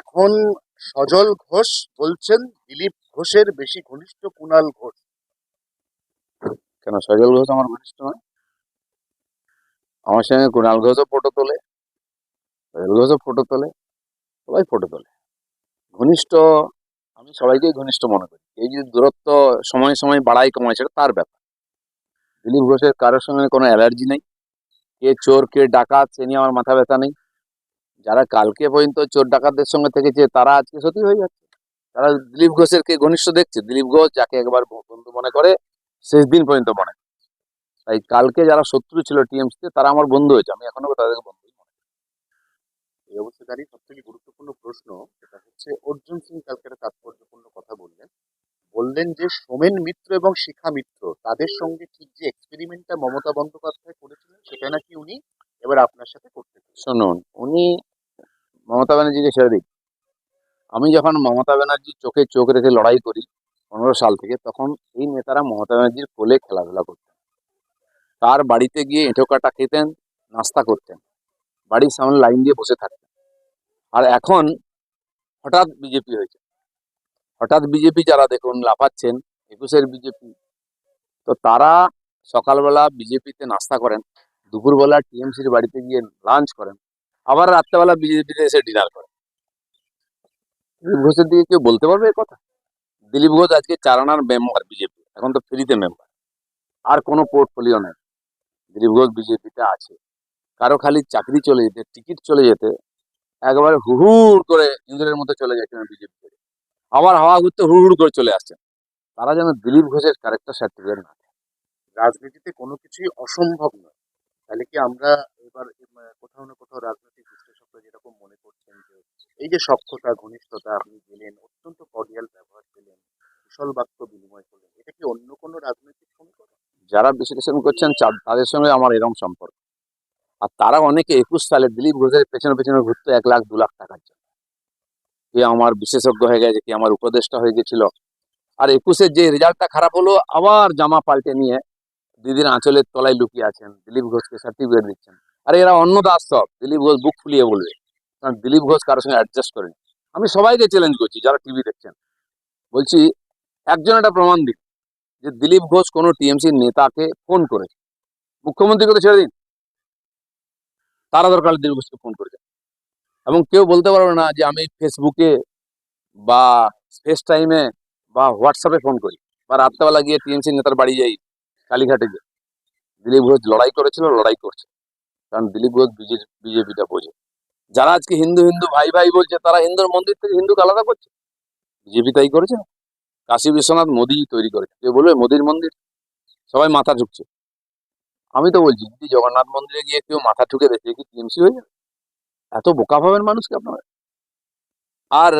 এখন সজল ঘোষ বলছেন, দিলীপ ঘোষের বেশি ঘনিষ্ঠ কুণাল ঘোষ। কেন, সজল ঘোষ আমার ঘনিষ্ঠ নয়? আমার সঙ্গে কুণাল ঘোষও ফটো তোলে, সজল ঘোষও ফটো তোলে, সবাই ফটো তোলে। ঘনিষ্ঠ, আমি সবাইকেই ঘনিষ্ঠ মনে করি। এই যে দূরত্ব সময় সময় বাড়াই কমায়, সেটা তার ব্যাপার। দিলীপ ঘোষের কারোর সঙ্গে কোনো অ্যালার্জি নেই। কে চোর, কে ডাকাত, সে নিয়ে আমার মাথা ব্যথা নেই। যারা কালকে পর্যন্ত চোর ডাকাতদের সঙ্গে থেকেছে, তারা আজকে সত্যি হয়ে যাচ্ছে। তারা দিলীপ ঘোষের কে ঘনিষ্ঠ দেখছে। দিলীপ ঘোষ যাকে একবার বন্ধু মনে করে, শেষ দিন পর্যন্ত মনে। তাই কালকে যারা শত্রু ছিল টিএমসিতে, তারা আমার বন্ধু হয়েছে। আমি এখনও তাদেরকে বন্ধু এই অবস্থা দাঁড়িয়ে সব থেকে গুরুত্বপূর্ণ প্রশ্ন, সেটা হচ্ছে, অর্জুন সিং কালকে একটা তাৎপর্যপূর্ণ কথা বললেন। বললেন যে, সোমেন মিত্র এবং শিখা মিত্র, তাদের সঙ্গে ঠিক যে এক্সপেরিমেন্টটা মমতা বন্দ্যোপাধ্যায় করেছিলেন, সেটা নাকি উনি এবার আপনার সাথে করতে শুনুন, উনি মমতা ব্যানার্জিকে ছেড়ে দিন আমি যখন মমতা ব্যানার্জির চোখে চোখ রেখে লড়াই করি পনেরো সাল থেকে, তখন এই নেতারা মমতা ব্যানার্জির কোলে খেলাধুলা করতেন। তার বাড়িতে গিয়ে এঁঠো কাটা খেতেন, নাস্তা করতেন, বাড়ির সামনে লাইন দিয়ে বসে থাকতেন। আর এখন হঠাৎ বিজেপি হয়েছে। হঠাৎ বিজেপি যারা দেখুন লাফাচ্ছেন, একুশের বিজেপি, তো তারা সকালবেলা বিজেপিতে নাস্তা করেন, দুপুরবেলা টিএমসির বাড়িতে গিয়ে লাঞ্চ করেন। আবার রাত্রেবেলা বিজেপিতে এসে ডিনার করে। দিলীপ ঘোষের দিকে কেউ বলতে পারবে কথা? দিলীপ ঘোষ আজকে চারানার মেম্বার বিজেপি এখন তো ফ্রিতে মেম্বার আর কোনো পোর্টফোলিও নেই। দিলীপ ঘোষ বিজেপিতে আছে। কারও খালি চাকরি চলে যেতে টিকিট চলে যেতে, একবারে হুহুড় করে ইন্দ্রের মতো চলে যাচ্ছেন বিজেপি থেকে আবার হাওয়া ঘুরতে হুড় করে চলে আসছেন তারা যেন দিলীপ ঘোষের ক্যারেক্টার সার্টিফিকেট না রাজনীতিতে কোনো কিছুই অসম্ভব নয়। তাহলে কি আমরা এবার কোথাও না কোথাও রাজনৈতিক বিশ্লেষকরা যেরকম মনে করছেন যে, এই যে সক্ষতা ঘনিষ্ঠতা আপনি গেলেন অত্যন্ত কর্ডিয়াল ব্যবহার পেলেন কুশল বাক্য বিনিময় করলেন, এটা কি অন্য কোনো রাজনৈতিক সমীকরণ? যারা বিশ্লেষণ করছেন তাদের সঙ্গে আমার এরকম সম্পর্ক। আর তারা অনেকে একুশ সালে দিলীপ ঘোষের পেছনে পেছনে ঘুরতো এক লাখ, দু লাখ টাকার জন্য। কে আমার বিশেষজ্ঞ হয়ে গেছে, কে আমার উপদেষ্টা হয়ে গেছিল। আর একুশের যে রেজাল্টটা খারাপ হলো, আবার জামা পাল্টে নিয়ে দিদির আঁচলের তলায় লুকিয়ে আছেন, দিলীপ ঘোষকে সার্টিফিকেট দিচ্ছেন। আর এরা অন্য দাস সব, দিলীপ ঘোষ বুক ফুলিয়ে বলবে। কারণ দিলীপ ঘোষ কারোর সঙ্গে অ্যাডজাস্ট করেনি। আমি সবাইকে চ্যালেঞ্জ করছি, যারা টিভি দেখছেন। বলছি, একজন একটা প্রমাণ দিন, যে দিলীপ ঘোষ কোনো টিএমসির নেতাকে ফোন করেছে। মুখ্যমন্ত্রীকে তো ছেড়ে দিন। তারা দরকার দিলীপ ঘোষকে ফোন করেছে। এবং কেউ বলতে পারবে না যে আমি ফেসবুকে বা ফেস টাইমে বা হোয়াটসঅ্যাপে ফোন করি। বা রাত্রেবেলা গিয়ে টিএমসি নেতার বাড়ি যাই। কালীঘাটে দিলীপ ঘোষ লড়াই করেছিল, লড়াই করছে। কারণ দিলীপ ঘোষ বিজেপিটা বোঝে। যারা আজকে হিন্দু হিন্দু ভাই ভাই বলছে, তারা হিন্দুর মন্দির থেকে হিন্দুকে আলাদা করছে। বিজেপি তাই করেছে। কাশী বিশ্বনাথ মোদি তৈরি করেছে। কেউ বলবে মোদির মন্দির? সবাই মাথা ঢুকছে আমি তো বলছি, যদি জগন্নাথ মন্দিরে গিয়ে কেউ মাথা ঠুকে দেখে কি টিএমসি হয়ে যাবে? এত বোকা ভাবেন মানুষকে আপনারা? আর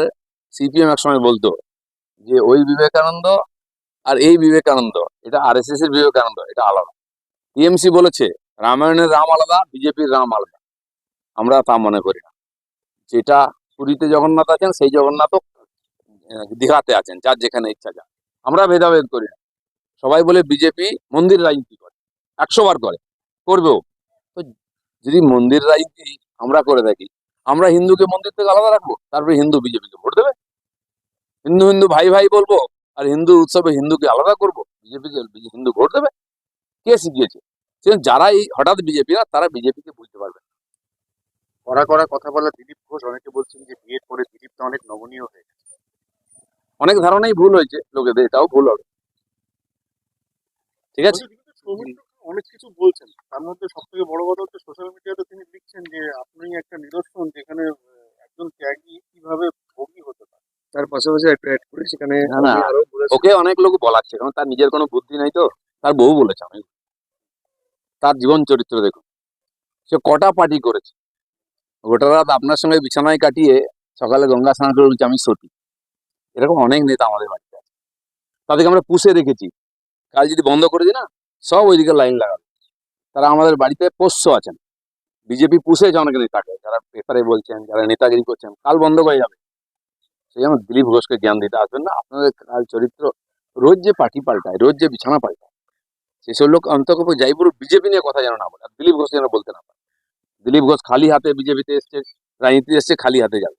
সিপিএম এক সময় বলতো যে, ওই বিবেকানন্দ আর এই বিবেকানন্দ এটা আর এস এস এর বিবেকানন্দ এটা আলাদা। টিএমসি বলেছে রামায়ণের রাম আলাদা বিজেপির রাম আলাদা। আমরা তা মনে করি না। যেটা পুরীতে জগন্নাথ আছেন সেই জগন্নাথও আহ, দীঘাতে আছেন যার যেখানে ইচ্ছা যান আমরা ভেদাভেদ করি না। সবাই বলে বিজেপি মন্দির রাজনীতি করে একশো বার করে করবেও। তো যদি মন্দির রাজনীতি আমরা করে থাকি আমরা হিন্দুকে মন্দির থেকে আলাদা রাখব? তারপরে হিন্দু বিজেপিকে ভোট দেবে? হিন্দু হিন্দু ভাই ভাই বলব আর হিন্দু উৎসবে হিন্দুকে আলাদা করব? বিজেপিকে হিন্দু ভোট দেবে? কে শিখিয়েছে? সে যারা এই হঠাৎ বিজেপি না তারা বিজেপিকে বুঝতে পারবে। কড়া কড়া কথা বলা দিলীপ ঘোষ অনেকে বলছেন যে বিয়ের পরে দিলীপ তো অনেক নমনীয় হয়ে গেছে। অনেক ধারণাই ভুল হয়েছে লোকেদের এটাও ভুল হবে। ঠিক আছে? কিন্তু অনেক কিছু বলছেন। তার মধ্যে সব থেকে বড় কথা হচ্ছে সোশ্যাল মিডিয়াতে তিনি লিখছেন যে আপনি একটা নিদর্শন যেখানে একজন ত্যাগী কীভাবে ভোগী হতে পারে? তার পাশাপাশি একটা অ্যাড করে সেখানে। আরও ওকে অনেক লোক বলাচ্ছে, কারণ তার নিজের কোনো বুদ্ধি নাই তো। তার বউ বলেছে আমি তার জীবন চরিত্র দেখুন। সে কটা পার্টি করেছে। গোটা রাত আপনার সঙ্গে বিছানায় কাটিয়ে সকালে গঙ্গা স্নান করে আমি সতী। এরকম অনেক নেতা আমাদের বাড়িতে আছে। তাদেরকে আমরা পুষে রেখেছি। কাল যদি বন্ধ করে দিই না, সব ওইদিকে লাইন লাগাবে। তারা আমাদের বাড়িতে পোষ্য আছেন। বিজেপি পুষেছে অনেক নেতাকে। যারা পেপারে বলছেন, যারা নেতাগিরি করছেন, কাল বন্ধ হয়ে যাবে। সেই জন্য দিলীপ ঘোষকে জ্ঞান দিতে আসবেন না। আপনাদের কাল চরিত্র রোজ যে পার্টি পাল্টায় রোজ যে বিছানা পাল্টায় সেসব লোক অন্তত যাই পুরো বিজেপি নিয়ে কথা যেন না বলে। আর দিলীপ ঘোষ যেন বলতে না পারে। দিলীপ ঘোষ খালি হাতে বিজেপিতে এসছে রাজনীতি এসছে খালি হাতে যাবে।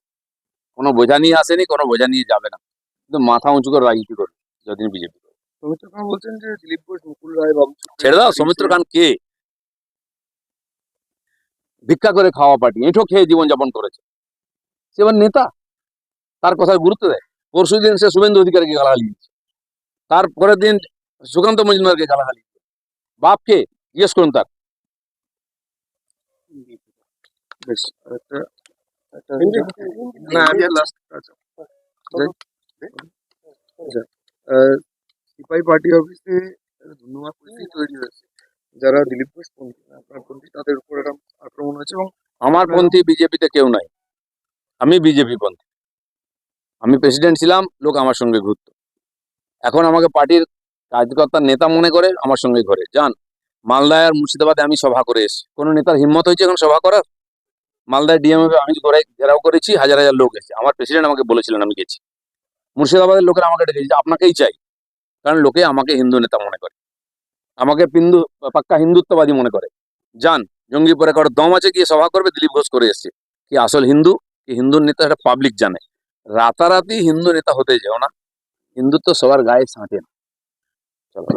কোনো বোঝা নিয়ে আসেনি কোনো বোঝা নিয়ে যাবে না। কিন্তু মাথা উঁচু করে রাজনীতি করবে যতদিন বিজেপি সৌমিত্র খান বলছেন যে দিলীপ ঘোষ মুকুল রায় বাবু ছেড়ে দাও সৌমিত্র খান কে? ভিক্ষা করে খাওয়া পার্টি এঁঠো খেয়ে জীবনযাপন করেছে। সে এবার নেতা। তার কথায় গুরুত্ব দেয়। পরশু দিন সে শুভেন্দু অধিকারীকে গালাগালি দিচ্ছে তারপরের দিন সুকান্ত মজুমদারকে গালাগালি দিচ্ছে বাপকে জিজ্ঞেস করুন তার একটা একটা আচ্ছা। আচ্ছা সিপাহি পার্টি অফিসে ধন্যবাদ পরিস্থিতি তৈরি হয়েছে। যারা দিলীপ ঘোষ পন্থী আপনার পন্থী তাদের উপর এরকম আক্রমণ হয়েছে এবং আমার পন্থী বিজেপিতে কেউ নাই। আমি বিজেপি পন্থী। আমি প্রেসিডেন্ট ছিলাম, লোক আমার সঙ্গে ঘুরত। এখন আমাকে পার্টির কার্যকর্তার নেতা মনে করে, আমার সঙ্গে ঘরে। যান মালদায় আর মুর্শিদাবাদে আমি সভা করে এসেছি। কোনো নেতার হিম্মত হয়েছে এখন সভা করার? মালদায় ডিএমএ আমি ঘরে ঘেরাও করেছি, হাজার হাজার লোক এসেছে। আমার প্রেসিডেন্ট আমাকে বলেছিলেন আমি গেছি। মুর্শিদাবাদের লোকেরা আমাকে ডেকেছে আপনাকেই চাই। কারণ লোকে আমাকে হিন্দু নেতা মনে করে। আমাকে হিন্দু পাক্কা হিন্দুত্ববাদী মনে করে। যান জঙ্গিপুরে কারও দম আছে গিয়ে সভা করবে? দিলীপ ঘোষ করে এসছে। কি আসল হিন্দু? কি হিন্দুর নেতা? এটা পাবলিক জানে। রাতারাতি হিন্দু নেতা হতে যাও না। হিন্দুত্ব সবার গায়ে সাঁটে না। চলো